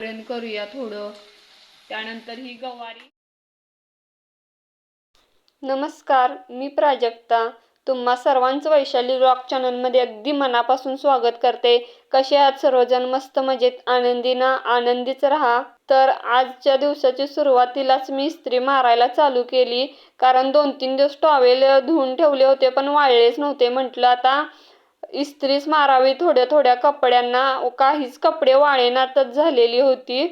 पर्यंत करूया थोडं. त्यानंतर ही गवारी. नमस्कार मी प्राजक्ता. तुम्हा सर्वांचं वैशाली रॉक चॅनलमध्ये अगदी मनापासून स्वागत करते. कसे आहात सर्वजण? मस्त मजेत? आनंदी ना? आनंदीच राहा. तर आजच्या दिवसाची सुरुवातीलाच मी इस्त्री मारायला चालू केली. कारण दोन तीन दिवस टॉवेल धुवून ठेवले होते पण वाळलेच नव्हते म्हटलं आता. इस्त्रीच मारावी थोड्या थोड्या कपड्यांना काहीच कपडे वाळेनातच झालेली होती.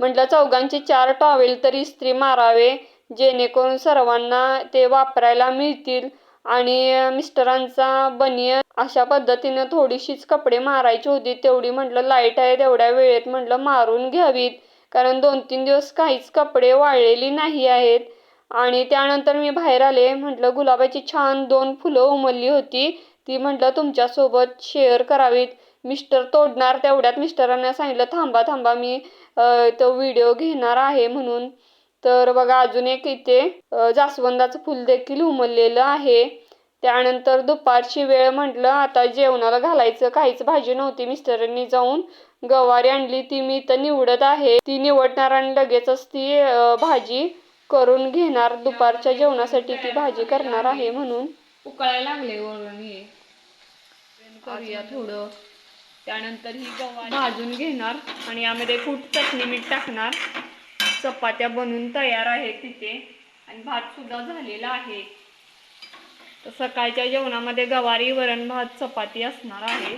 म्हटलं चौघांचे चार टॉवेल तर इस्त्री मारावे जेणेकरून सर्वांना ते वापरायला मिळतील. आणि मिस्टरांचा बनियन अशा पद्धतीनं थोडीशीच कपडे मारायची होती तेवढी म्हटलं लाइट आहे तेवढ्या वेळेत म्हटलं मारून घ्यावीत. कारण दोन तीन दिवस काहीच कपडे वाळलेली नाही आहेत. आणि त्यानंतर मी बाहेर आले म्हटलं गुलाबाची छान दोन फुलं उमलली होती. ती म्हटलं तुमच्यासोबत शेअर करावीत. मिस्टर तोडणार तेवढ्यात मिस्टरांना सांगितलं थांबा थांबा मी तो व्हिडिओ घेणार आहे म्हणून. तर बघा अजून एक इथे जास्वंदाचं फुल देखील उमललेलं आहे. त्यानंतर दुपारची वेळ म्हटलं आता जेवणाला घालायचं. काहीच भाजी नव्हती. मिस्टरांनी जाऊन गवारी आणली. ती मी इथं निवडत आहे. ती निवडणार आणि लगेचच ती भाजी करून घेणार. दुपारच्या जेवणासाठी ती भाजी करणार आहे म्हणून. उकळायला लागले वरून हे. करूया थोडं. त्यानंतर ही गवारी भाजून घेणार. आणि यामध्ये कुट चटणी मीठ टाकणार. चपात्या बनून तयार आहेत तिथे. आणि भात सुद्धा झालेला आहे. तर सकाळच्या जेवणामध्ये गवारी वरण भात चपाती असणार आहे.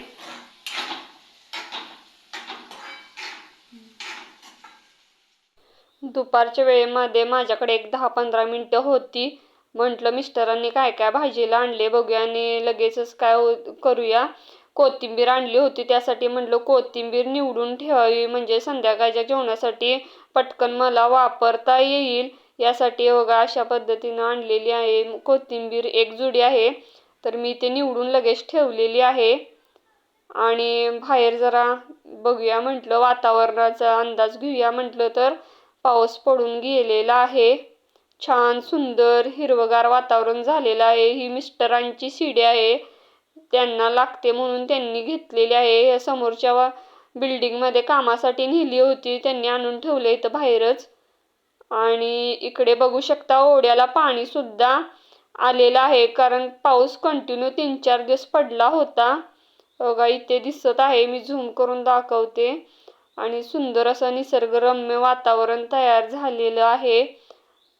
दुपारच्या वेळेमध्ये माझ्याकडे एक दहा पंधरा मिनटं होती. म्हटलं मिस्टरांनी काय काय भाजीला आणले बघूया आणि लगेचच काय हो- करूया. कोथिंबीर आणली होती त्यासाठी म्हटलं कोथिंबीर निवडून ठेवावी म्हणजे संध्याकाळच्या जेवणासाठी पटकन मला वापरता येईल. यासाठी बघा अशा पद्धतीनं आणलेली आहे. कोथिंबीर एक जुडी आहे तर मी ते निवडून लगेच ठेवलेली आहे. आणि बाहेर जरा बघूया म्हटलं वातावरणाचा अंदाज घेऊया म्हटलं तर पाऊस पडून गेलेला आहे. छान सुंदर हिरवगार वातावरण झालेलं आहे. ही मिस्टरांची शिडी आहे. त्यांना लागते म्हणून त्यांनी घेतलेली आहे. या समोरच्या वा बिल्डिंगमध्ये कामासाठी नेली होती. त्यांनी आणून ठेवले इथं बाहेरच. आणि इकडे बघू शकता ओढ्याला पाणी सुद्धा आलेलं आहे. कारण पाऊस कंटिन्यू तीन चार दिवस पडला होता. बघा इथे दिसत आहे. मी झूम करून दाखवते. आणि सुंदर असं निसर्गरम्य वातावरण तयार झालेलं आहे.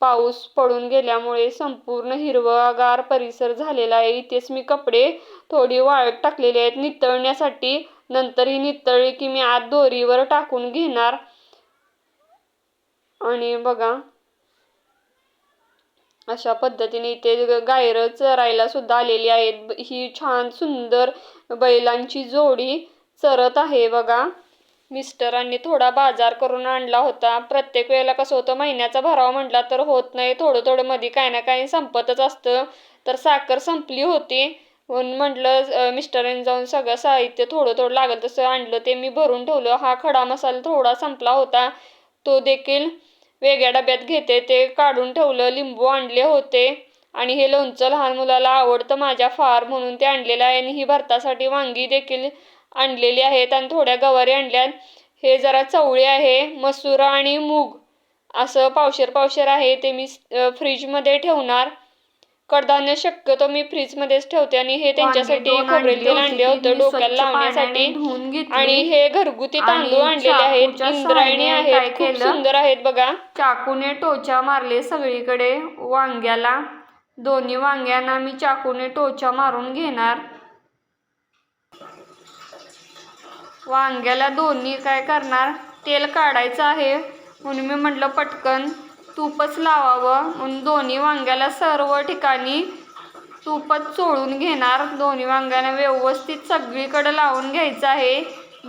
पाऊस पडून गेल्यामुळे संपूर्ण हिरवागार परिसर झालेला आहे. इथेच मी कपडे थोडी वाळत टाकलेली आहेत. नितळण्यासाठी नंतर ही नितळली की मी आत दोरीवर टाकून घेणार. आणि बघा अशा पद्धतीने इथे गायरं चरायला सुद्धा आलेली आहेत. ही छान सुंदर बैलांची जोडी चरत आहे. बघा मिस्टरांनी थोडा बाजार करून आणला होता. प्रत्येक वेळेला कसं होतं महिन्याचा भरावा म्हटला तर होत नाही. थोडं थोडं मध्ये काही ना काही संपतच असतं. तर साखर संपली होती. म्हणून म्हटलं मिस्टरांनी जाऊन सगळं साहित्य थोडं थोडं लागलं तसं आणलं. ते मी भरून ठेवलं. हा खडा मसाला थोडा संपला होता. तो देखील वेगळ्या डब्यात घेते. ते काढून ठेवलं. लिंबू आणले होते. आणि हे लोणचं लहान मुलाला आवडतं. माझ्या फार म्हणून ते आणलेलं आहे. आणि ही भरतासाठी वांगी देखील आणलेली आहेत आणि थोड्या गवारी आणल्यात हे जरा चवळी आहे मसूर आणि मूग. असं पावशेर पावशेर आहे ते मी फ्रीजमध्ये ठेवणार. कडधान्य शक्यतो मी फ्रीजमध्येच ठेवते आणि हे त्यांच्यासाठी खोबरेल तेल आणले होते डोक्याला लावण्यासाठी. आणि हे घरगुती तांदूळ आणलेले आहेत इंद्रायणी आहेत खूप? सुंदर आहेत बघा. चाकूने टोचा मारले सगळीकडे वांग्याला. दोन्ही वांग्यांना मी चाकूने टोचा मारून घेणार. वांग्याला दोन्ही काय करणार? तेल काढायचं आहे. म्हणून मी म्हटलं पटकन तूपच लावावं. म्हणून दोन्ही वांग्याला सर्व ठिकाणी तूपच चोळून घेणार. दोन्ही वांग्यांना व्यवस्थित सगळीकडे लावून घ्यायचं आहे.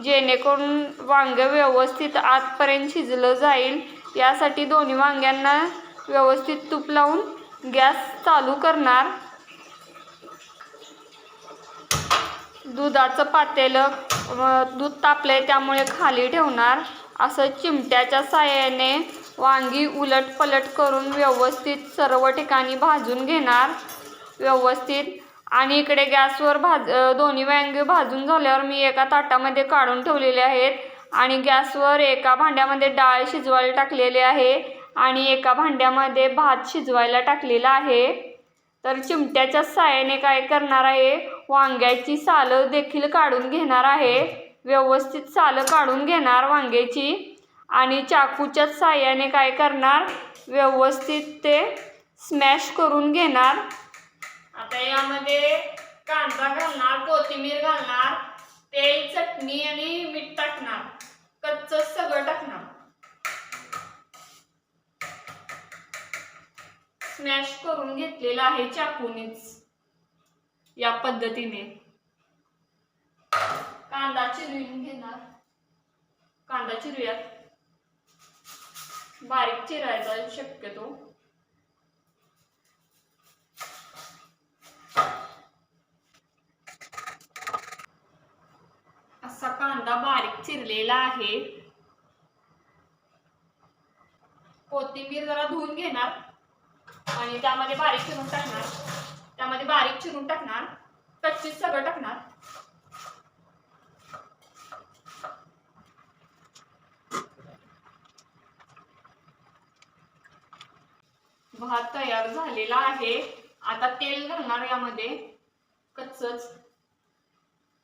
जेणेकरून वांगं व्यवस्थित आतपर्यंत शिजलं जाईल. यासाठी दोन्ही वांग्यांना व्यवस्थित तूप लावून गॅस चालू करणार. दुधाचं पातेलं दूध तापले त्यामुळे खाली ठेवणार. असं चिमट्याच्या साह्याने वांगी उलट पलट करून व्यवस्थित सर्व ठिकाणी भाजून घेणार. व्यवस्थित. आणि इकडे गॅसवर भाज दोन्ही वांगी भाजून झाल्यावर मी एका ताटामध्ये काढून ठेवलेले आहेत. आणि गॅसवर एका भांड्यामध्ये डाळ शिजवायला टाकलेली आहे. आणि एका भांड्यामध्ये भात शिजवायला टाकलेला आहे. तर चिमट्याच्या साहाय्याने काय करणार आहे? वांग्याची सालं देखील काढून घेणार आहे. व्यवस्थित सालं काढून घेणार वांग्याची. आणि चाकूच्या साहाय्याने काय करणार? व्यवस्थित ते स्मॅश करून घेणार. आता यामध्ये कांदा घालणार कोथिंबीर घालणार तेल चटणी आणि मीठ टाकणार. कच्चंच सगळं टाकणार. स्मॅश करून घेतलेला आहे चाकूनीच. या पद्धतीने. कांदा चिरून घेणार. कांदा चिरूयात. बारीक चिरायचा शक्यतो. असा कांदा बारीक चिरलेला आहे. कोथिंबीर जरा धुवून घेणार. आणि त्यामध्ये बारीक चिरून टाकणार. त्यामध्ये बारीक चिरून टाकणार. कच्चीच सगळं टाकणार. भात तयार झालेला आहे. आता तेल घालणार यामध्ये. कच्चच.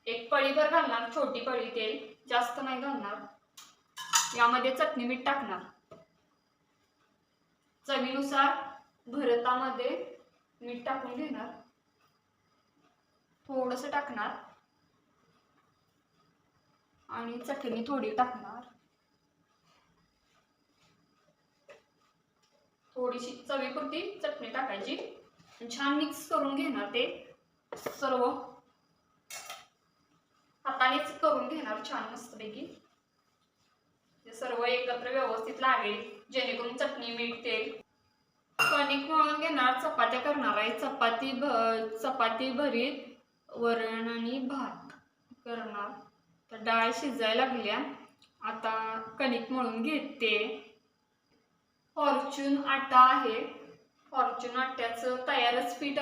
एक पळीभर घालणार छोटी पळी तेल. जास्त नाही घालणार. यामध्ये चटणी मीठ टाकणार. चवीनुसार भरतामध्ये मीठ टाकून घेणार. थोडस टाकणार. आणि चटणी थोडी टाकणार. थोडीशी चवीपुरती चटणी टाकायची. छान मिक्स करून घेणार ते सर्व. हातानेच करून घेणार छान मस्तपैकी. ते सर्व एकत्र व्यवस्थित लागेल. जेणेकरून चटणी मीठ तेल कणिक मळून घेणार चपात्या करणार आहे. चपाती भ चपाती भरीत वरण आणि भात करणार. तर डाळ शिजायला लागल्या. आता कणिक मळून घेते. फॉर्च्यून आटा आहे. फॉर्च्यून आट्याचं तयारच पीठ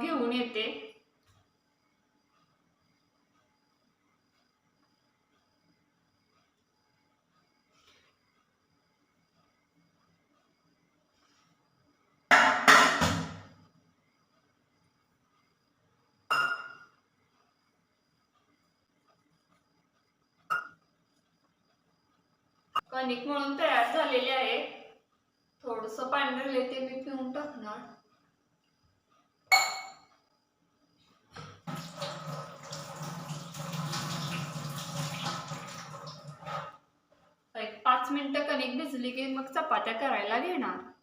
घेऊन येते. कणिक म्हणून तयार झालेले आहे. थोडस पाणी राहिले ते मी पिऊन टाकणार. एक पाच मिनिटं कणिक भिजली की मग चपात्या करायला घेणार.